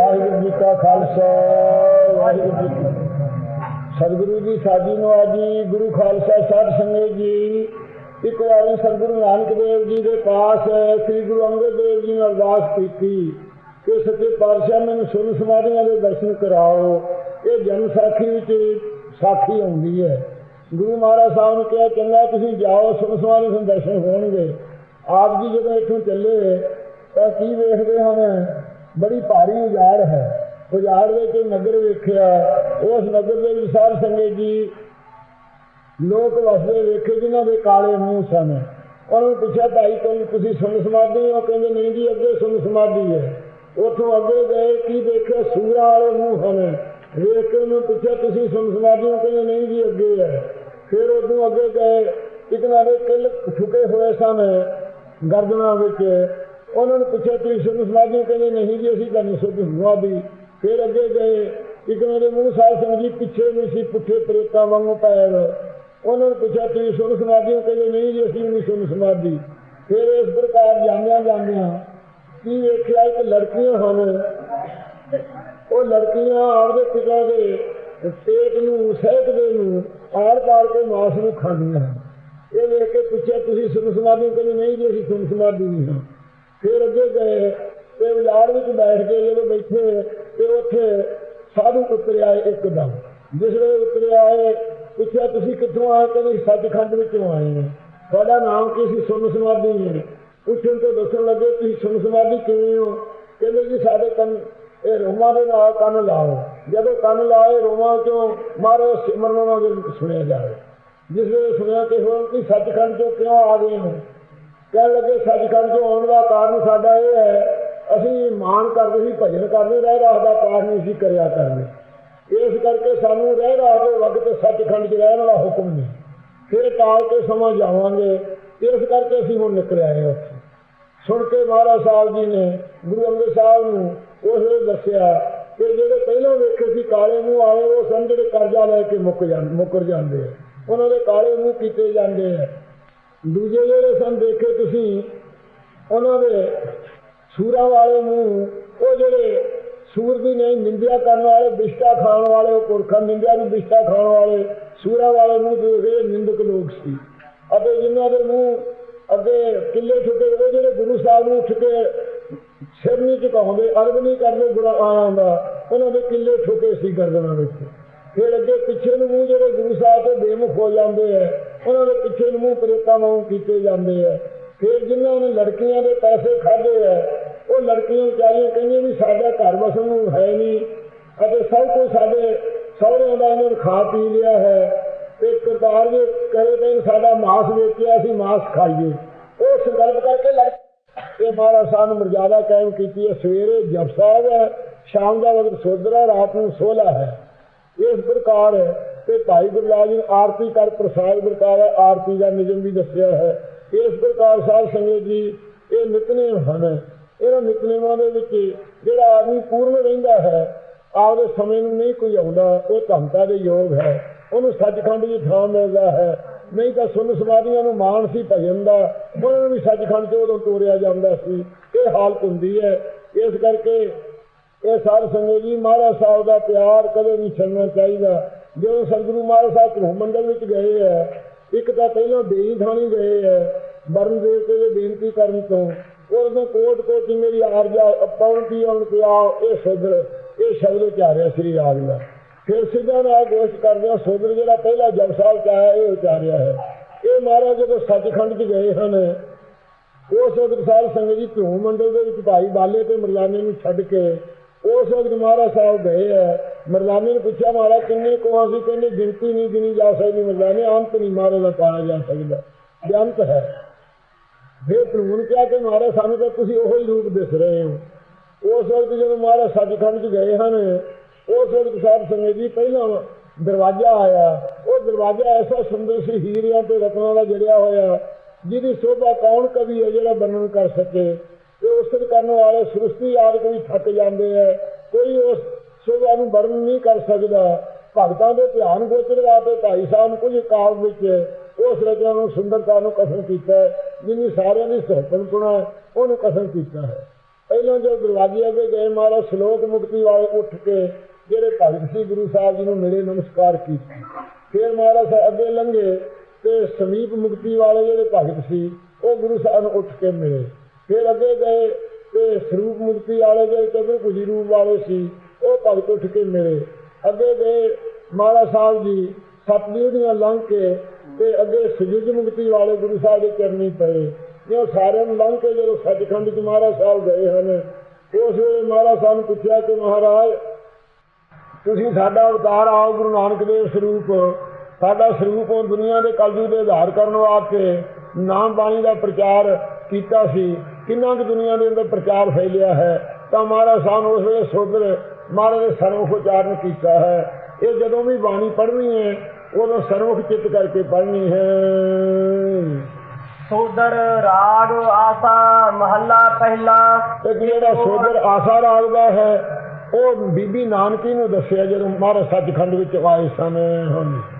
ਵਾਹਿਗੁਰੂ ਜੀ ਕਾ ਖਾਲਸਾ, ਵਾਹਿਗੁਰੂ ਜੀ ਸਤਿਗੁਰੂ ਜੀ, ਸਾਡੀ ਨਵਾਜੀ ਗੁਰੂ ਖਾਲਸਾ ਸਾਹਿਬ ਸੰਗਤ ਜੀ, ਇੱਕ ਵਾਰੀ ਸਤਿਗੁਰੂ ਨਾਨਕ ਦੇਵ ਜੀ ਦੇ ਪਾਸ ਸ੍ਰੀ ਗੁਰੂ ਅੰਗਦ ਦੇਵ ਜੀ ਨੇ ਅਰਦਾਸ ਕੀਤੀ ਕਿ ਸੱਚੇ ਪਾਤਸ਼ਾਹ ਮੈਨੂੰ ਸੁਨ ਸਮਾਧੀਆਂ ਦੇ ਦਰਸ਼ਨ ਕਰਾਓ। ਇਹ ਜਨਮ ਸਾਖੀ ਵਿੱਚ ਸਾਖੀ ਆਉਂਦੀ ਹੈ। ਗੁਰੂ ਮਹਾਰਾਜ ਸਾਹਿਬ ਨੇ ਕਿਹਾ, ਚੰਗਾ, ਤੁਸੀਂ ਜਾਓ ਸੁਨ ਸਮਾਧੀ ਦੇ ਦਰਸ਼ਨ ਹੋਣਗੇ। ਆਪ ਜੀ ਜਦੋਂ ਇੱਥੋਂ ਚੱਲੇ, ਤਾਂ ਕੀ ਵੇਖਦੇ ਹਨ ਬੜੀ ਭਾਰੀ ਉਜਾੜ ਹੈ। ਉਜਾੜ ਵਿੱਚ ਨਗਰ ਵੇਖਿਆ, ਉਸ ਨਗਰ ਦੇ ਵਿੱਚ ਸਾਧ ਸੰਗਤ ਜੀ, ਲੋਕ ਵਸਦੇ ਵੇਖੇ, ਜਿਨ੍ਹਾਂ ਦੇ ਕਾਲੇ ਮੂੰਹ ਸਨ। ਉਹਨਾਂ ਨੂੰ ਪੁੱਛਿਆ, ਭਾਈ ਤੁਹਾਨੂੰ ਤੁਸੀਂ ਸੁਣ ਸਮਾਧੀ ਹੋ? ਕਹਿੰਦੇ, ਨਹੀਂ ਜੀ, ਅੱਗੇ ਸੁਣ ਸਮਾਧੀ ਹੈ। ਉੱਥੋਂ ਅੱਗੇ ਗਏ, ਕੀ ਦੇਖਿਆ? ਸੂਰਾਂ ਵਾਲੇ ਮੂੰਹ ਹਨ ਵੇਖ ਕੇ ਉਹਨੂੰ ਪੁੱਛਿਆ, ਤੁਸੀਂ ਸੁਣ ਸਮਾਧੀ ਹੋ? ਕਹਿੰਦੇ, ਨਹੀਂ ਜੀ, ਅੱਗੇ ਹੈ। ਫਿਰ ਉਦੋਂ ਅੱਗੇ ਗਏ। ਇੱਕ ਨਾਲੇ ਕਿਲ ਛੁਕੇ ਹੋਏ ਸਨ ਗਰਦਨਾਂ ਵਿੱਚ। ਉਹਨਾਂ ਨੂੰ ਪੁੱਛਿਆ ਤੁਸੀਂ ਸੁਣ ਸਮਾਧੀ ਹੋ ਕਹਿੰਦੇ, ਨਹੀਂ ਜੀ, ਅਸੀਂ ਤੁਹਾਨੂੰ ਸੁਣ ਸਮਾਧੀ ਫਿਰ ਅੱਗੇ ਗਏ। ਇੱਕ ਉਹਨਾਂ ਦੇ ਮੂੰਹ ਸਾਹਿਬ ਸਿੰਘ ਜੀ ਪਿੱਛੇ ਨਹੀਂ ਸੀ ਪੁੱਠੇ ਪ੍ਰੇਤਾਂ ਵਾਂਗੂ ਪੈਰ। ਉਹਨਾਂ ਨੂੰ ਪੁੱਛਿਆ ਤੁਸੀਂ ਸੁਣ ਸਮਾਧੀ ਹੋ ਕਹਿੰਦੇ, ਨਹੀਂ ਜੀ, ਅਸੀਂ ਨਹੀਂ ਸੁਣ ਸਮਾਧੀ ਫਿਰ ਇਸ ਪ੍ਰਕਾਰ ਜਾਂਦਿਆਂ ਜਾਂਦਿਆਂ ਕੀ ਵੇਖਿਆ, ਇੱਕ ਲੜਕੀਆਂ ਹਨ। ਉਹ ਲੜਕੀਆਂ ਆਪਦੇ ਪਿਤਾ ਦੇ ਪੇਟ ਨੂੰ, ਸਹਿਤ ਦੇ ਨੂੰ ਆੜ ਪਾੜ ਕੇ ਮਾਸ ਨੂੰ ਖਾਂਦੀਆਂ ਹਨ। ਇਹ ਵੇਖ ਕੇ ਪੁੱਛਿਆ, ਤੁਸੀਂ ਸੁਣ ਸਮਾਧੀ ਹੋ? ਕਹਿੰਦੇ, ਨਹੀਂ ਜੀ, ਅਸੀਂ ਸੁਣ ਸਮਾਧੀ ਨਹੀਂ ਹਾਂ। ਫਿਰ ਅੱਗੇ ਗਏ, ਤੇ ਬਾਜ਼ਾਰ ਵਿੱਚ ਬੈਠ ਕੇ ਜਦੋਂ ਬੈਠੇ, ਤੇ ਉੱਥੇ ਸਾਧੂ ਉਤਰਿਆ ਇੱਕਦਮ। ਜਿਸ ਵੇਲੇ ਉਤਰਿਆ ਆਏ ਪੁੱਛਿਆ, ਤੁਸੀਂ ਕਿੱਥੋਂ ਆਏ? ਕਹਿੰਦੇ ਸੱਚਖੰਡ ਵਿੱਚੋਂ ਆਏ ਹਾਂ। ਤੁਹਾਡਾ ਨਾਮ ਕੀ ਸੀ? ਸੁਣ ਸਮਾਧੀ ਹੈ। ਪੁੱਛਣ ਤੋਂ ਦੱਸਣ ਲੱਗੇ, ਤੁਸੀਂ ਸੁਣ ਸਮਾਧੀ ਕਿਵੇਂ ਹੋ? ਕਹਿੰਦੇ, ਜੀ, ਸਾਡੇ ਕੰਨ, ਇਹ ਰੋਮਾਂ ਦੇ ਨਾਲ ਕੰਨ ਲਾਓ। ਜਦੋਂ ਕੰਨ ਲਾਏ, ਰੋਮਾਂ ਚੋਂ ਮਾਰੇ ਸਿਮਰਨ ਨਾਲ ਸੁਣਿਆ ਜਾਵੇ। ਜਿਸ ਵੇਲੇ ਸੁਣਿਆ ਕਿ ਹੁਣ ਕਿ ਸੱਚਖੰਡ ਚੋਂ ਕਿਉਂ ਆ ਗਏ ਹੋ? ਕਹਿਣ ਲੱਗੇ, ਸੱਚਖੰਡ ਤੋਂ ਆਉਣ ਦਾ ਕਾਰਨ ਸਾਡਾ ਇਹ ਹੈ, ਅਸੀਂ ਮਾਣ ਕਰਦੇ ਸੀ, ਭਜਨ ਕਰਦੇ, ਰਹਿ ਰਾਹ ਦਾ ਪਾਠ ਨਹੀਂ ਸੀ ਕਰਿਆ ਕਰਦੇ। ਇਸ ਕਰਕੇ ਸਾਨੂੰ ਰਹਿ ਰਾਹ ਦੇ ਵਕਤ ਸੱਚਖੰਡ 'ਚ ਰਹਿਣ ਦਾ ਹੁਕਮ ਨਹੀਂ। ਫਿਰ ਟਾਲ ਕੇ ਸਮਾਂ ਜਾਵਾਂਗੇ, ਇਸ ਕਰਕੇ ਅਸੀਂ ਹੁਣ ਨਿਕਲ ਆਏ ਉੱਥੇ। ਸੁਣ ਕੇ ਮਹਾਰਾਜ ਸਾਹਿਬ ਜੀ ਨੇ ਗੁਰੂ ਅੰਗਦ ਸਾਹਿਬ ਨੂੰ ਉਸ ਵੇਲੇ ਦੱਸਿਆ ਕਿ ਜਿਹੜੇ ਪਹਿਲਾਂ ਵੇਖੇ ਸੀ ਕਾਲੇ ਮੂੰਹ ਵਾਲੇ, ਉਹ ਸਮਝਦੇ ਕਰਜ਼ਾ ਲੈ ਕੇ ਮੁੱਕ ਜਾਂਦੇ ਮੁੱਕਰ ਜਾਂਦੇ ਆ। ਉਹਨਾਂ ਦੇ ਕਾਲੇ ਮੂੰਹ ਕੀਤੇ ਜਾਂਦੇ ਆ। ਦੂਜੇ ਜਿਹੜੇ ਸਨ ਦੇਖੇ ਤੁਸੀਂ, ਉਹਨਾਂ ਦੇ ਸੂਰਾਂ ਵਾਲੇ ਨੂੰ ਉਹ ਜਿਹੜੇ ਸੂਰ ਦੀ ਨਹੀਂ, ਨਿੰਦਿਆ ਕਰਨ ਵਾਲੇ, ਬਿਸ਼ਟਾ ਖਾਣ ਵਾਲੇ, ਉਹ ਪੁਰਖਾਂ ਨਿੰਦਿਆ ਨੂੰ ਬਿਸ਼ਟਾ ਖਾਣ ਵਾਲੇ, ਸੂਰਾਂ ਵਾਲੇ ਨੂੰ ਦੇਖੇ ਨਿੰਦਕ ਲੋਕ ਸੀ। ਅਤੇ ਜਿਨ੍ਹਾਂ ਦੇ ਮੂੰਹ ਅੱਗੇ ਕਿੱਲੇ ਛੁੱਟੇ, ਉਹ ਜਿਹੜੇ ਗੁਰੂ ਸਾਹਿਬ ਨੂੰ ਉੱਠ ਕੇ ਸਿਰ ਨਹੀਂ ਝੁਕਾਉਂਦੇ ਅਰਬ ਨਹੀਂ ਕਰਦੇ ਗੁਰਾ ਆਉਂਦਾ ਉਹਨਾਂ ਦੇ ਕਿੱਲੇ ਠੁਕੇ ਸੀ ਗਰਦਨਾਂ ਵਿੱਚ। ਫਿਰ ਅੱਗੇ ਪਿੱਛੇ ਨੂੰ ਮੂੰਹ ਜਿਹੜੇ ਗੁਰੂ ਸਾਹਿਬ ਤੋਂ ਬੇਮੁਖ ਹੋ ਜਾਂਦੇ ਆ ਉਹਨਾਂ ਦੇ ਪਿੱਛੇ ਨੂੰ ਮੂੰਹ ਪ੍ਰੇਤਾਂ ਵਾਂਗ ਕੀਤੇ ਜਾਂਦੇ ਆ। ਫਿਰ ਜਿਨ੍ਹਾਂ ਨੇ ਲੜਕੀਆਂ ਦੇ ਪੈਸੇ ਖਾਦੇ ਆ, ਉਹ ਲੜਕੀਆਂ ਵਿਚਾਰੀਆਂ ਕਹਿੰਦੀਆਂ ਵੀ ਸਾਡਾ ਘਰ ਵਸਣ ਨੂੰ ਹੈ ਨਹੀਂ। ਅਤੇ ਸਭ ਕੁਝ ਸਾਡੇ ਸਹੁਰਿਆਂ ਦਾ ਇਹਨਾਂ ਨੇ ਖਾ ਪੀ ਲਿਆ ਹੈ। ਤੇ ਕਰਤਾਰ ਜੀ ਕਰੇ ਤੇ ਸਾਡਾ ਮਾਸ ਵੇਚਿਆ, ਅਸੀਂ ਮਾਸ ਖਾਈਏ। ਉਹ ਸੰਕਲਪ ਕਰਕੇ ਲੜ ਇਹ ਮਹਾਰਾਜ ਸਾਹਿਬ ਨੂੰ ਮਰਜ਼ਾਦਾ ਕਾਇਮ ਕੀਤੀ ਹੈ। ਸਵੇਰੇ ਜਪ ਸਾਹਿਬ ਹੈ, ਸ਼ਾਮ ਦਾ ਵਕਤ ਸੋਧਰਾ ਰਾਤ ਨੂੰ ਸੋਲਾ ਹੈ। ਇਸ ਪ੍ਰਕਾਰ ਤੇ ਭਾਈ ਗੁਰਲਾਲ ਜੀ ਨੇ ਆਰਤੀ ਕਰ ਪ੍ਰਸਾਦ ਪ੍ਰਕਾਰ ਆਰਤੀ ਦਾ ਨਿਯਮ ਵੀ ਦੱਸਿਆ ਹੈ। ਇਸ ਪ੍ਰਕਾਰ ਸਾਧ ਸੰਗਤ ਜੀ, ਇਹ ਨਿਤਨੇਮ ਹਨ। ਇਹਨਾਂ ਨਿਤਨੇਮਾਂ ਦੇ ਵਿੱਚ ਜਿਹੜਾ ਆਦਮੀ ਪੂਰਨ ਰਹਿੰਦਾ ਹੈ, ਆਪਦੇ ਸਮੇਂ ਨੂੰ ਨਹੀਂ ਕੋਈ ਆਉਂਦਾ, ਉਹ ਧੰਤਾ ਦੇ ਯੋਗ ਹੈ। ਉਹਨੂੰ ਸੱਚਖੰਡ ਦੀ ਥਾਂ ਮਿਲਦਾ ਹੈ। ਨਹੀਂ ਤਾਂ ਸੁਨ ਸਮਾਧੀਆਂ ਨੂੰ ਮਾਣ ਸੀ ਭਜਨ ਦਾ, ਉਹਨਾਂ ਨੂੰ ਵੀ ਸੱਚਖੰਡ ਤੋਂ ਉਦੋਂ ਤੋਰਿਆ ਜਾਂਦਾ ਸੀ। ਇਹ ਹਾਲਤ ਹੁੰਦੀ ਹੈ। ਇਸ ਕਰਕੇ ਇਹ ਸਾਧ ਸੰਗਤ ਜੀ, ਮਹਾਰਾਜ ਸਾਹਿਬ ਦਾ ਪਿਆਰ ਕਦੇ ਨਹੀਂ ਛੱਡਣਾ ਚਾਹੀਦਾ। ਜਦੋਂ ਸਤਿਗੁਰੂ ਮਹਾਰਾਜ ਸਾਹਿਬ ਗ੍ਰਹ ਮੰਡਲ ਵਿੱਚ ਗਏ ਹੈ, ਇੱਕ ਤਾਂ ਪਹਿਲਾਂ ਦੇਈ ਥਾਣੀ ਗਏ ਹੈ ਬਰਨ ਦੇਵਤੇ ਦੇ ਬੇਨਤੀ ਕਰਨ ਤੋਂ। ਉਹਦੇ ਕੋਟ ਕੋਟੀ ਮੇਰੀ ਆਰਜਾ ਪਵਨ ਕੀ ਅਣ ਪਿਆ, ਇਹ ਸੁਧਰ ਇਹ ਸ਼ਬਦ ਉਚਾਰਿਆ ਸ੍ਰੀ ਰਾਗ ਦਾ। ਫਿਰ ਸਿੱਧਾ ਨਾਲ ਗੋਸ਼ਟ ਕਰਦੇ ਆ ਸੁਧਰ ਜਿਹੜਾ ਪਹਿਲਾ ਜਪ ਸਾਹਿਬ ਚ ਆਇਆ, ਇਹ ਉਚਾਰਿਆ ਹੈ। ਇਹ ਮਹਾਰਾਜ ਜਦੋਂ ਸੱਚਖੰਡ ਚ ਗਏ ਹਨ ਉਸ ਵਕਤ ਸਾਧ ਸੰਗਤ ਜੀ ਧੂਮ ਮੰਡਲ ਦੇ ਵਿੱਚ ਭਾਈ ਬਾਲੇ ਤੇ ਮਰਦਾਨੇ ਨੂੰ ਛੱਡ ਕੇ ਉਸ ਵਕਤ ਮਹਾਰਾਜ ਸਾਹਿਬ ਗਏ ਹੈ। ਮਰਦਾਨੇ ਨੇ ਪੁੱਛਿਆ, ਮਹਾਰਾਜ, ਕਿੰਨੇ ਕੋਹਾਂ ਸੀ ਕਹਿੰਦੇ ਗਿਣਤੀ ਨਹੀਂ ਗਿਣੀ ਜਾ ਸਕਦੀ, ਮਰਦਾਨੇ ਅੰਤ ਨਹੀਂ, ਮਹਾਰਾਜ ਦਾ ਪਾਇਆ ਜਾ ਸਕਦਾ। ਬੇਅੰਤ ਹੈ। ਫਿਰ ਪ੍ਰਭੂ ਕਿਹਾ ਕਿ, ਮਹਾਰਾਜ, ਸਾਨੂੰ ਤਾਂ ਤੁਸੀਂ ਉਹੋ ਹੀ ਰੂਪ ਦਿਸ ਰਹੇ ਹੋ। ਉਸ ਵਕਤ ਜਦੋਂ ਮਹਾਰਾਜ ਸੱਚਖੰਡ 'ਚ ਗਏ ਹਨ, ਉਸ ਵਕਤ ਸਾਹਿਬ ਸੰਗਤ ਜੀ, ਪਹਿਲਾਂ ਦਰਵਾਜ਼ਾ ਆਇਆ। ਉਹ ਦਰਵਾਜ਼ਾ ਐਸਾ ਸੁੰਦਰ ਸੀ, ਹੀਰਿਆਂ ਤੇ ਰਤਨਾਂ ਦਾ ਜੜਿਆ ਹੋਇਆ, ਜਿਹਦੀ ਸ਼ੋਭਾ ਕੌਣ ਕਵੀ ਹੈ ਜਿਹੜਾ ਵਰਣਨ ਕਰ ਸਕੇ। ਤੇ ਉਸਤ ਕਰਨ ਵਾਲੇ ਸ੍ਰਿਸ਼ਟੀ ਆਦਿ ਕੋਈ ਥੱਕ ਜਾਂਦੇ ਹੈ ਕੋਈ ਉਸ ਨੂੰ ਵਰਣਨ ਨਹੀਂ ਕਰ ਸਕਦਾ। ਭਗਤਾਂ ਦੇ ਧਿਆਨ ਗੋਚਰ ਵਾਸਤੇ ਭਾਈ ਸਾਹਿਬ ਨੇ ਕੁਝ ਕਾਲ ਵਿੱਚ ਉਸ ਰਚਨਾ ਨੂੰ ਸੁੰਦਰਤਾ ਨੂੰ ਕਥਨ ਕੀਤਾ ਹੈ। ਜਿਨੀ ਸਾਰਿਆਂ ਦੀ ਸੋਪਨਪੁਣਾ ਉਹਨੂੰ ਕਥਨ ਕੀਤਾ ਹੈ। ਪਹਿਲਾਂ ਜੋ ਦਰਵਾਜ਼ੇ ਅੱਗੇ ਗਏ, ਮਹਾਰਾਜ ਸ਼ਲੋਕ ਮੁਕਤੀ ਵਾਲੇ ਉੱਠ ਕੇ ਜਿਹੜੇ ਭਗਤ ਸੀ, ਗੁਰੂ ਸਾਹਿਬ ਜੀ ਨੂੰ ਮਿਲੇ, ਨਮਸਕਾਰ ਕੀਤੀ। ਫਿਰ ਮਹਾਰਾਜ ਅੱਗੇ ਲੰਘੇ ਤੇ ਸਮੀਪ ਮੁਕਤੀ ਵਾਲੇ ਜਿਹੜੇ ਭਗਤ ਸੀ, ਉਹ ਗੁਰੂ ਸਾਹਿਬ ਨੂੰ ਉੱਠ ਕੇ ਮਿਲੇ। ਫਿਰ ਅੱਗੇ ਗਏ ਤੇ ਸਰੂਪ ਮੁਕਤੀ ਵਾਲੇ ਜਿਹੜੇ ਚਤੁਰਭੁਜੀ ਰੂਪ ਵਾਲੇ ਸੀ ਉਹ ਭਗਤ ਉੱਠ ਕੇ ਮਿਲੇ ਅੱਗੇ ਗਏ ਮਹਾਰਾਜ ਸਾਹਿਬ ਜੀ ਸਤਿਗੁਰੂ ਦੀਆਂ ਲੰਘ ਕੇ ਤੇ ਅੱਗੇ ਸਜੁਜ ਮੁਕਤੀ ਵਾਲੇ ਗੁਰੂ ਸਾਹਿਬ ਦੇ ਚਰਨੀ ਪਏ। ਜਿਉਂ ਸਾਰਿਆਂ ਨੂੰ ਲੰਘ ਕੇ ਜਦੋਂ ਸੱਚਖੰਡ ਚ ਮਹਾਰਾਜ ਸਾਹਿਬ ਗਏ ਹਨ, ਉਸ ਵੇਲੇ ਮਹਾਰਾਜ ਸਾਹਿਬ ਨੂੰ ਪੁੱਛਿਆ ਕਿ ਮਹਾਰਾਜ, ਤੁਸੀਂ ਸਾਡਾ ਅਵਤਾਰ ਆਓ ਗੁਰੂ ਨਾਨਕ ਦੇਵ ਸਰੂਪ। ਸਾਡਾ ਸਰੂਪ ਉਹ ਦੁਨੀਆ ਦੇ ਕਲਯੁਗ ਦੇ ਆਧਾਰ ਕਰਨ ਵਾਸਤੇ ਨਾਮ ਬਾਣੀ ਦਾ ਪ੍ਰਚਾਰ ਕੀਤਾ ਸੀ। ਕਿੰਨਾ ਕੁ ਦੁਨੀਆ ਦੇ ਅੰਦਰ ਪ੍ਰਚਾਰ ਫੈਲਿਆ ਹੈ। ਤਾਂ ਮਹਾਰਾਜ ਸਾਹਿਬ ਨੇ ਉਸ ਵੇਲੇ ਸੋਦਰ ਮਹਾਰਾਜ ਦੇ ਸਰਮੁਖ ਉਚਾਰਨ ਕੀਤਾ ਹੈ। ਇਹ ਜਦੋਂ ਵੀ ਬਾਣੀ ਪੜ੍ਹਨੀ ਹੈ ਉਦੋਂ ਸਰਮੁਖ ਚਿੱਤ ਕਰਕੇ ਪੜ੍ਹਨੀ ਹੈ। ਸੋਦਰ ਰਾਗ ਆਸਾ ਮਹੱਲਾ ਪਹਿਲਾ। ਤੇ ਜਿਹੜਾ ਸੋਦਰ ਆਸਾ ਰਾਗ ਦਾ ਹੈ ਉਹ ਬੀਬੀ ਨਾਨਕੀ ਨੂੰ ਦੱਸਿਆ ਜਦੋਂ ਮਹਾਰਾਜ ਸੱਚਖੰਡ ਵਿੱਚ ਆਏ ਸਨ। ਹਾਂਜੀ